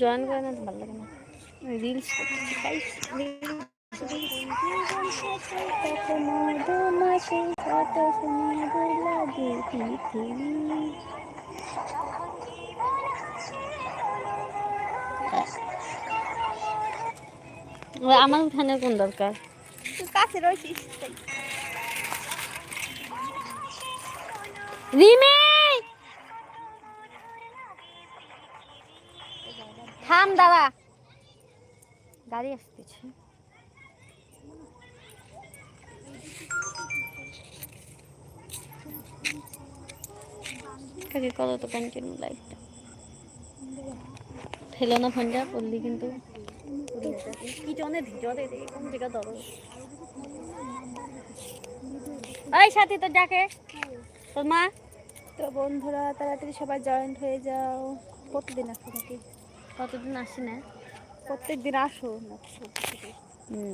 Join করে না ভালো লাগে না। রিলস আমার উঠানের কোন দরকার? কাছে রয়েছিস। থাম দাদা গাড়ি আসতেছে। কাকে করো তো কন্টিনিউ লাইটটা ফেলো না ফোনটা পড়লি কিন্তু। কি জনে জলে রে কোন ওই সাথী তো ডাকে তোর মা? তো বন্ধুরা তাড়াতাড়ি সবাই জয়েন্ট হয়ে যাও। প্রতিদিন আসো নাকি? কতদিন আসি না? প্রত্যেক দিন আসো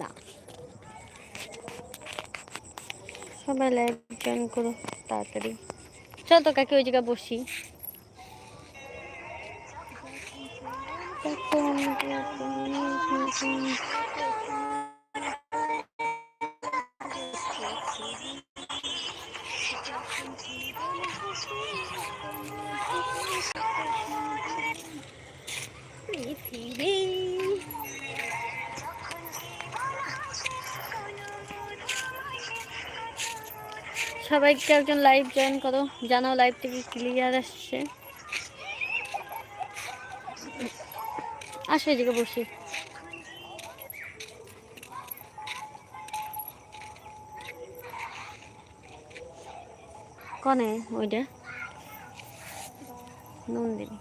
না সবাই লাইভ জয়েন করো তাড়াতাড়ি। চল তো কাকে ওই জায়গায় বসি। পৃথিবী সবাইকে একজন লাইভ জয়েন করো। জানাও লাইভ থেকে ক্লিয়ার আসছে। আসো এদিকে বসি। কনে ওইটা? নন্দিনী।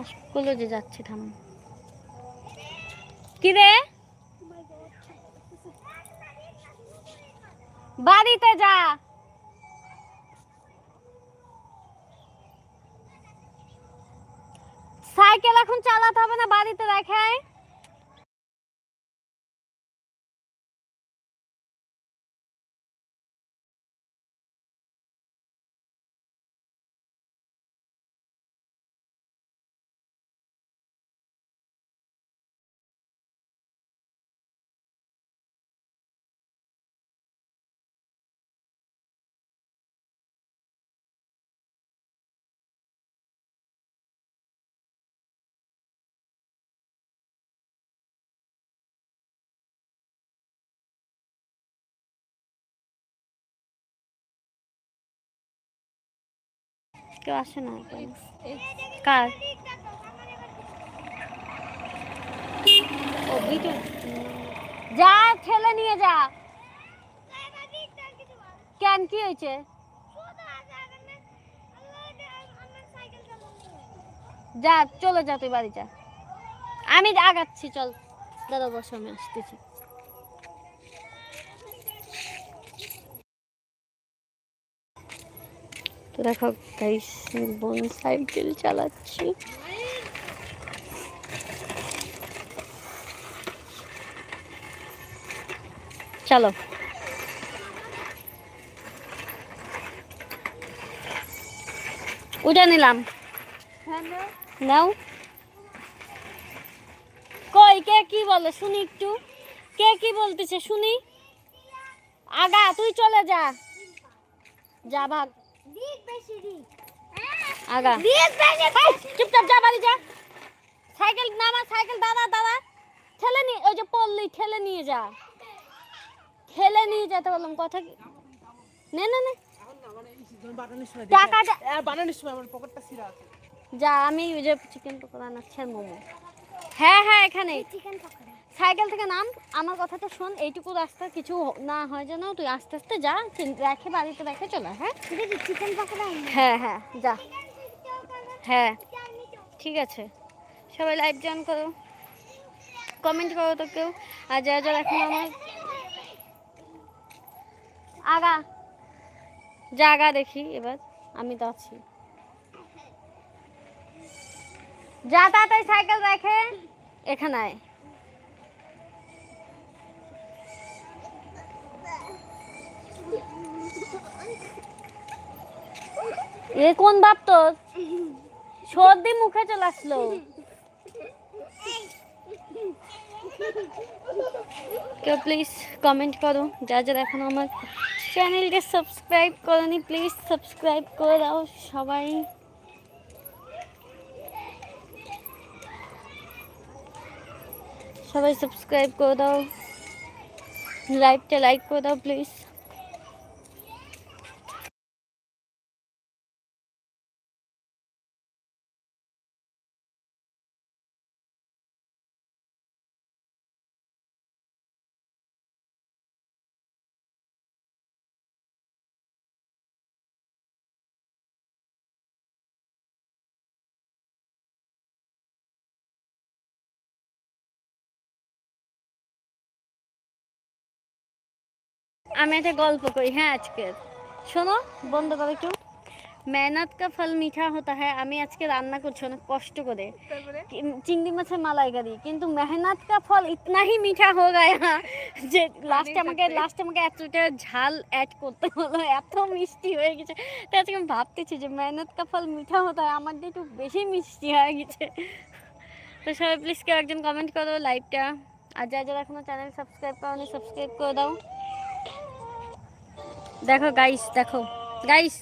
আসলো যে যাচ্ছে থাম। কি রে? বাড়িতে যা। সাইকেল এখন চালাতে হবে না বাড়িতে রেখে কেউ আসে না কার? যা ঠেলে নিয়ে যা। কেন কি হয়েছে? যা চলে যা তুই বাড়ি যা। আমি আগাচ্ছি চল। দাদা বসো আমি আসতেছি। দেখো গাইস বোন সাইকেল চালাচ্ছি। চলো। উঠে নিলাম। নাও। কই, কে কি বলে? শুনি একটু। কে কি বলতেছে? শুনি। আগা, তুই চলে যা। যা ভাগ। আগা। চুপচাপ যা বাড়ি যা। সাইকেল নামা সাইকেল দাদা দাদা। ঠেলে নিয়ে ওই যে পড়লি ঠেলে নিয়ে যা। ঠেলে নিয়ে যেতে বললাম কথা নে নে নে। টাকাটা বানানোর সময় আমার পকেটটা ছিঁড়া আছে যা আমি ওই যে চিকেন পকোড়া আর মোমো। হ্যাঁ হ্যাঁ এখানে চিকেন পকোড়া সাইকেল থেকে নাম আমার কথাটা শোন এইটুকু রাস্তা কিছু না হয় যেন তুই আস্তে আস্তে যা রেখে বাড়িতে রেখে চলে আয়, হ্যাঁ? দিদি চিকেন পকোড়া হ্যাঁ হ্যাঁ যা। হ্যাঁ ঠিক আছে। সবাই লাইভ জয়েন করো। কমেন্ট করো তো কেউ। আর যারা যারা এখন আমার আগা। জাগা দেখি এবার আমি তো আছি। যা তাড়াতাড়ি সাইকেল রেখে এখানে এ কোন বাপ তোর? সর্দি মুখে চলে আসলো। কেউ প্লিজ কমেন্ট করো, যা যারা এখনও আমার চ্যানেলকে সাবস্ক্রাইব করনি প্লিজ সাবস্ক্রাইব করে দাও সবাই। সবাই সাবস্ক্রাইব করে দাও। লাইভটা লাইক করে দাও প্লিজ আমি একটা গল্প করি হ্যাঁ আজকে। শোনো বন্ধ করো একটু। মেহনত কা ফল মিঠা হতা হ্যাঁ আমি আজকে রান্না করছি অনেক কষ্ট করে। চিংড়ি মাছের মালাইকারি কিন্তু মেহনত কা ফল ইতনা হি মিঠা হো গায়া যে লাস্টে আমাকে লাস্টে আমাকে এতটা ঝাল অ্যাড করতে হলো এত মিষ্টি হয়ে গেছে। তো আজকে আমি ভাবতেছি যে মেহনত কা ফল মিঠা হতা হয় আমার দিয়ে একটু বেশি মিষ্টি হয়ে গেছে। তো সবাই প্লিজ কেউ একজন কমেন্ট করো লাইভটা আর যারা যারা এখনও চ্যানেল সাবস্ক্রাইব করনি সাবস্ক্রাইব করে দাও। দেখো গাইস দেখো। গাইস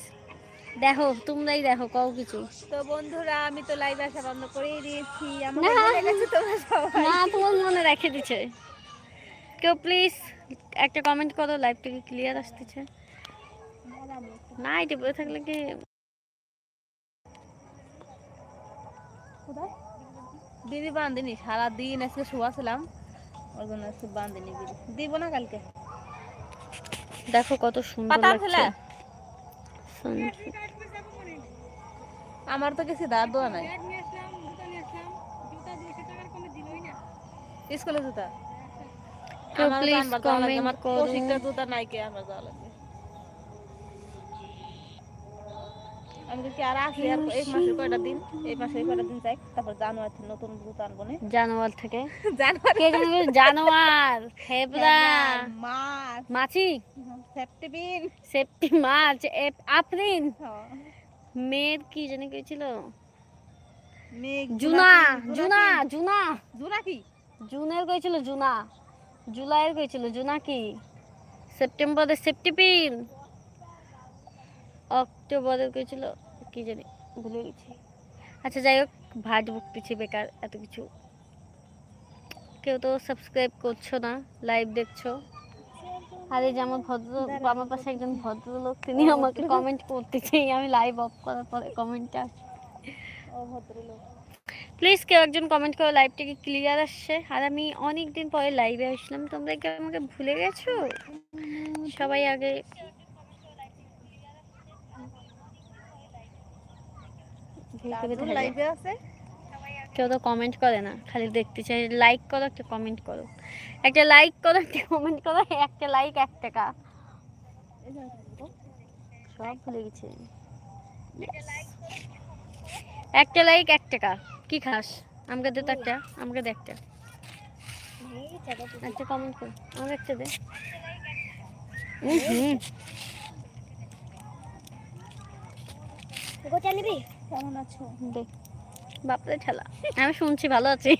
দেখো তোমরাই দেখো কও কিছু। তো বন্ধুরা আমি তো লাইভ আসা বন্ধ করেই দিয়েছি। আমার না। ভালো তোমরা সবাই। না তোমার মনে রেখে দিচ্ছে কেউ প্লিজ একটা কমেন্ট করো লাইভটা কি ক্লিয়ার আসতেছে। না এটা বলে থাকলে কি? দিদি বান্ধিনি সারা দিন আজকে শোয়াছিলাম। ওর জন্য আজকে বান্ধিনি দিদি। দিব না কালকে? দেখো কত সুন্দর লাগছে। আমার তো কিছু দাঁত দোয়া নাই। স্কুলে জুতা? আমার প্লিজ কমেন্ট করো। কৌশিকটা জুতা নাই কে আমার যাওয়া লাগবে। আমি কি আর আসি আর এই মাসের কয়টা দিন? এই মাসের কয়টা দিন যাই? তারপর জানুয়ারি থেকে নতুন জুতা আনব না। জানোয়ার থেকে? জানুয়ারি। কে জানো মার্চ। মাছি? সেপ্টেম্বর। মার্চ কি জানি জুনা জুনা জুনা। জুনা কি? জুনের কইছিল জুনা? জুলাইয়ের কইছিল জুনা কি? সেপ্টেম্বরের সেপ্টেম্বর। অক্টোবরের কইছিল কি জানি ভুলে গেছি। আচ্ছা যাই হোক ভাট বকতেছি বেকার এত কিছু। কেউ তো সাবস্ক্রাইব করছ না লাইভ দেখছ। আর এই যে আমার ভদ্র আমার পাশে একজন ভদ্রলোক তিনি আমাকে কমেন্ট করতেছে আমি লাইভ অফ করার পরে কমেন্টটা ভদ্রলোক প্লিজ কেউ একজন কমেন্ট করো লাইভটা কি ক্লিয়ার আসছে? আর আমি অনেক দিন পরে লাইভে আসলাম তোমরা কি আমাকে ভুলে গেছো? সবাই আগে লাইভে আছে? কেউ তো কমেন্ট করে না খালি দেখতে চাই লাইক করো একটা কমেন্ট করো। একটা লাইক করো একটা কমেন্ট করো একটা লাইক এক টাকা সব ভুলে গেছি একটা লাইক এক টাকা কি খাস? আমাকে দে তো একটা আমাকে দে একটা। একটা কমেন্ট কর আমাকে একটা দে। হুম গোটা নিবি? কেমন আছো? বাপরে ঠেলা। আমি শুনছি ভালো আছি।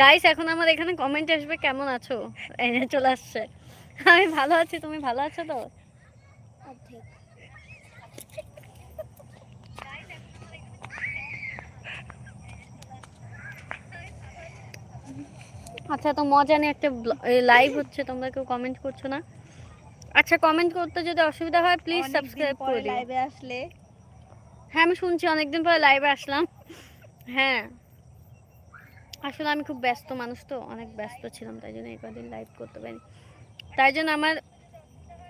গাইস এখন আমার এখানে কমেন্ট আসবে কেমন আছো? যে চলে আসছে। আমি ভালো আছি তুমি ভালো আছো তো? আচ্ছা তো মজা নিয়ে একটা লাইভ হচ্ছে তোমরা কেউ কমেন্ট করছ না? আচ্ছা কমেন্ট করতে যদি অসুবিধা হয় প্লিজ সাবস্ক্রাইব করে লাইভে আসলে হ্যাঁ আমি শুনছি অনেকদিন পরে লাইভে আসলাম। হ্যাঁ। আসলে আমি খুব ব্যস্ত মানুষ তো অনেক ব্যস্ত ছিলাম তাই জন্য এই কদিন লাইভ করতে পারি তাই জন্য আমার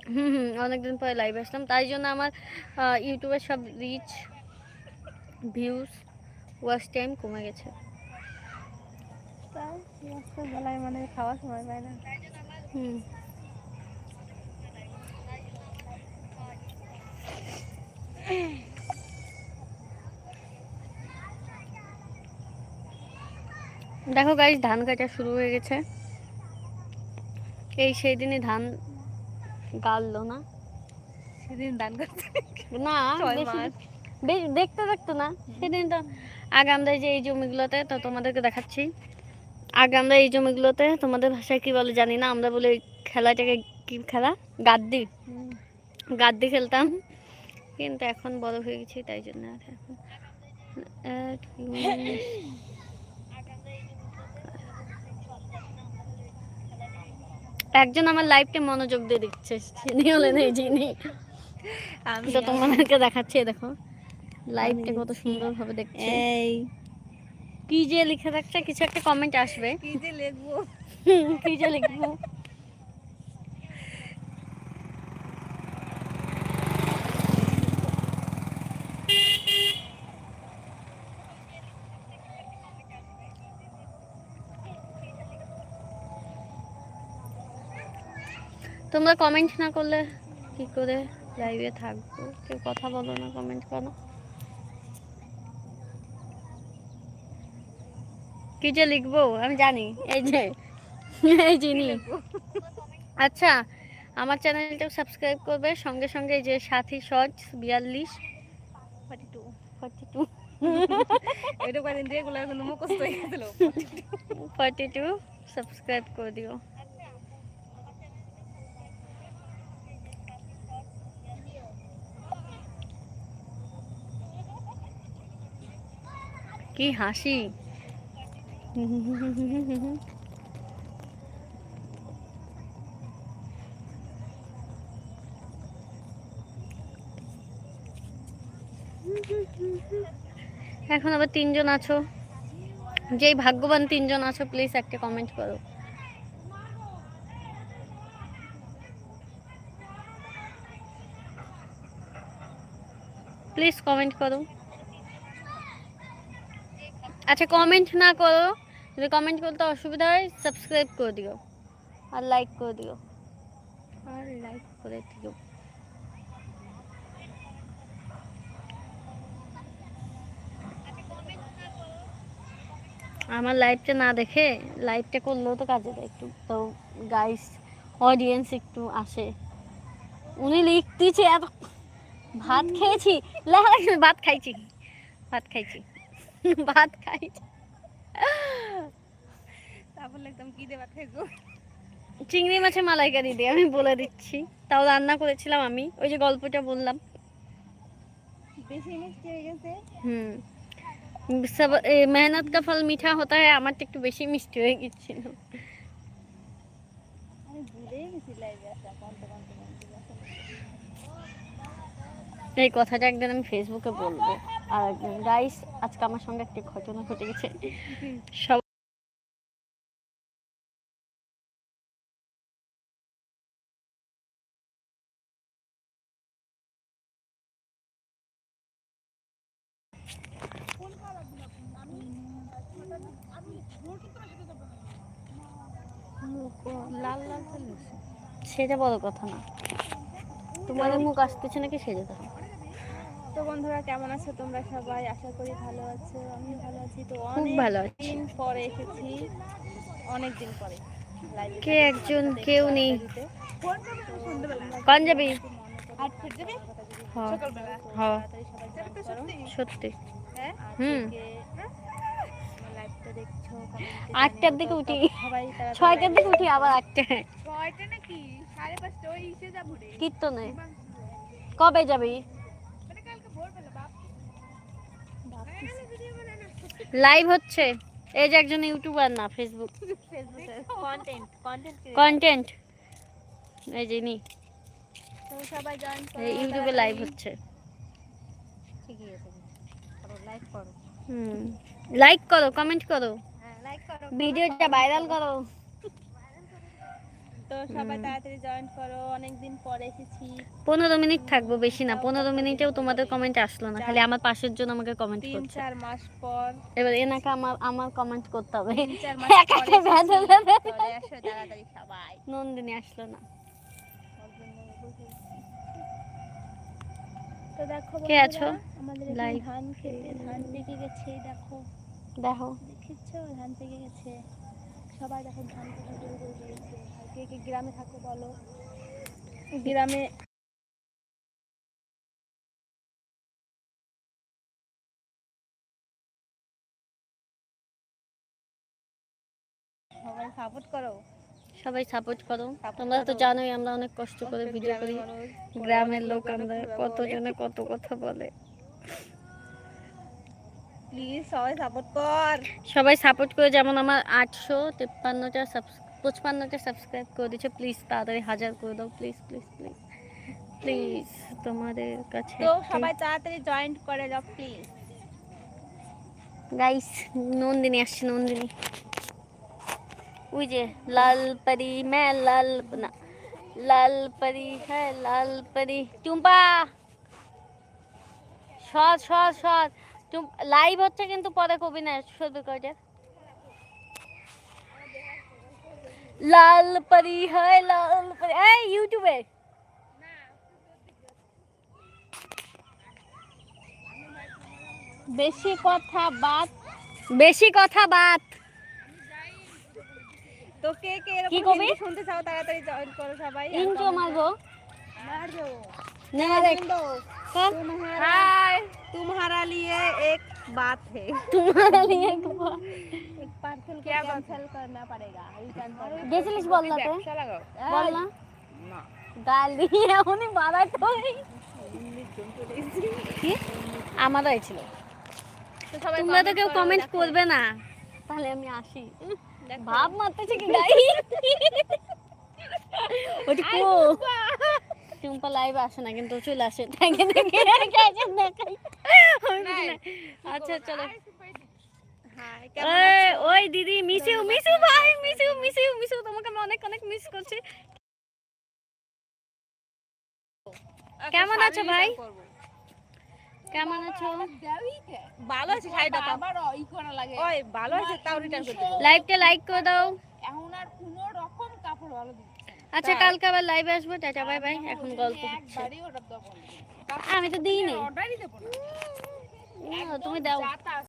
হুম হুম অনেকদিন পরে লাইভে আসলাম। তাই জন্য আমার ইউটিউবের সব রিচ ভিউজ ওয়াচ টাইম কমে গেছে। বেলায় মানে খাওয়ার সময় পায় না। হুম। দেখো গাইজ ধান কাটা শুরু হয়ে গেছে। এই সেই দিনই ধান গাললো না? সেদিন দান করতে না বেশি। দেখতে দেখতে না। সেদিন তো আগে আমরা এই যে এই জমিগুলোতে তো তোমাদেরকে দেখাচ্ছি। আগে আমরা এই জমিগুলোতে তোমাদের ভাষায় কি বলে জানি না আমরা বলি খেলাটাকে কি খেলা? গাদ্দি। গাদ্দি খেলতাম। কিন্তু এখন বড় হয়ে গেছি তাই জন্য এখন এক মিনিট। একজন আমার লাইফকে মনোযোগ দিয়ে দেখছে তিনি হলেন এই যিনি আমি তো তোমাদেরকে দেখাচ্ছি দেখো। লাইভটা কত সুন্দর ভাবে দেখছে। এই। কি যে লিখে থাকছে কিছু একটা কমেন্ট আসবে। কি যে লিখব। কি যে লিখব। তোমরা কমেন্ট না করলে কি করে লাইভে থাকব? কেউ কথা বলো না কমেন্ট করো। কি যে লিখব? আমি জানি। এই যে এই যিনি আচ্ছা আমার চ্যানেলটাও সাবস্ক্রাইব করবে। সঙ্গে সঙ্গে যে সাথী শর্টস বিয়াল্লিশ। ফর্টি টু ফর্টি টু এটা মুখস্থ হয়ে ফর্টি টু সাবস্ক্রাইব করে দিও। কি হাসি? এখন আবার তিনজন আছো। যেই ভাগ্যবান তিনজন আছো প্লিজ একটা কমেন্ট করো। প্লিজ কমেন্ট করো। আচ্ছা কমেন্ট না করো। যদি কমেন্ট করতে অসুবিধা হয় সাবস্ক্রাইব করে দিও। আর লাইক করে দিও। আর লাইক করে দিও। আমার লাইভটা না দেখে লাইভটা করলেও তো কাজে দেয় একটু। তো গাইস অডিয়েন্স একটু আসে। উনি লিখতেছে এত ভাত খেয়েছি। ভাত খাইছি। ভাত খাইছি। ভাত খাইছি তারপর লিখতাম কি দেবা খাইবো চিংড়ি মাছের মালাইকারি দিয়ে আমি বলে দিচ্ছি। তাও রান্না করেছিলাম আমি ওই যে গল্পটা বললাম। বেশি মিষ্টি হয়ে গেছে? হুম। সব মেহনত কা ফল মিঠা হতা হয় আমারটা একটু বেশি মিষ্টি হয়ে গেছিল। আমি ভুলেই গেছি লাইভে আসা কনতে কনতে কনতে এই কথাটা একদিন আমি ফেসবুকে বলব। আর গাইস আজকে আমার সঙ্গে একটি ঘটনা ঘটে গেছে। সব লাল লাল সেটা বড় কথা না। তোমাদের মুখ আসতেছে নাকি সেটা দেখো তো বন্ধুরা কেমন আছো তোমরা সবাই? আশা করি ভালো আছো আমি ভালো আছি। তো খুব অনেক ভালো আছি। দিন পরে এসেছি। অনেক দিন পরে। কে একজন কেউ নেই। কন যাবি? হ্যাঁ। সকালবেলা। হ্যাঁ। সত্যি? হ্যাঁ? হুম। আটটার দিকে উঠি। ছয়টার দিকে উঠি আবার আটটায়। রে। কীর্তনে। কবে যাবি? লাইভ হচ্ছে। এই যে একজন ইউটিউবার না ফেসবুক। কন্টেন্ট এই যে নি ইউটিউবে লাইভ হচ্ছে। লাইক করো। কমেন্ট করো হ্যাঁ। ভিডিওটা ভাইরাল করো। তো সবাই তাড়াতাড়ি জয়েন করো অনেকদিন পরে এসেছি। পনেরো মিনিট থাকব বেশি না পনেরো মিনিটেও তোমাদের কমেন্ট আসলো না খালি আমার পাশের জন্য আমাকে কমেন্ট তিন করছে। চার মাস পর। এবার এনাকে আমার আমার কমেন্ট করতে হবে। তিন চার মাস পরে একা ভেজে ভেজে। চলে আসো তাড়াতাড়ি সবাই। নন্দিনী আসলো না। তো দেখো কে আছো? আমাদের এখানে ধান খেতে ধান পেকে গেছে দেখো। দেখো। দেখেছ ধান পেকে গেছে। সবাই দেখো ধান কাটা শুরু করে দিয়েছে আর কে কে গ্রামে থাকো বলো। গ্রামে সবাই সাপোর্ট করো। তোমরা তো জানোই আমরা অনেক কষ্ট করে ভিডিও করি। গ্রামের লোক আমরা কতজনে কত কথা বলে। প্লিজ সবাই সাপোর্ট কর। সবাই সাপোর্ট করে যেমন আমার আটশো তেপ্পান্নটা সাবস্ক্রাইব পঁচপান্নটা সাবস্ক্রাইব করে দিচ্ছে প্লিজ তাড়াতাড়ি হাজার করে দাও প্লিজ প্লিজ প্লিজ প্লিজ তোমাদের কাছে তো সবাই তাড়াতাড়ি জয়েন্ট করে যাও প্লিজ গাইস নন্দিনী আসছে নন্দিনী। ওই যে লাল পরি মে লাল না লাল পরি হ্যাঁ লাল পরি টুম্পা সৎ সৎ সৎ লাইভ হচ্ছে কিন্তু পরে কবি না শুধু কয়টা লাল পরি হয় লাল পরি। এই ইউটিউবে। বেশি কথা বাত বেশি কথা বাত তো কে কে কি কবি? শুনতে চাও তাড়াতাড়ি জয়েন করো সবাই। ইনজো মারবো। মারবো। না দেখ। কর। हाय तुम्हारा लिए एक बात है তোমার নিয়ে একবার एक पार्सल क्या कैंसिल करना पड़ेगा रिटर्न करना গেছিলিস বললাতে বল না গালি এমনই বাড়াই কি আমারও ছিল তো সবাই তোমরা তো comment কেউ করো, কমেন্ট দেখো। করবে না তাহলে আমি আসি দেখো। ভাব মারতেছে কি গাই ওটি কো টুম্পা লাইভ আসে না কিন্তু চলে আসে। দেখে দেখে। আচ্ছা চলো। ওই দিদি মিসিউ মিসিউ ভাই মিসিউ মিসিউ মিসিউ তোমাকে আমি অনেক অনেক মিস করছি। কেমন আছো ভাই? কেমন আছো? ভালো আছে শাড়িটা তাও আবার ই করা লাগে ওই ভালো আছে তাও রিটার্ন করতে। লাইভটা লাইক করে দাও। এখন আর কোনো রকম কাপড় ভালো। আচ্ছা কালকে আবার লাইভে আসব টাটা বাই বাই এখন গল্প হচ্ছে আমি তো দিইনি। তুমি দাও।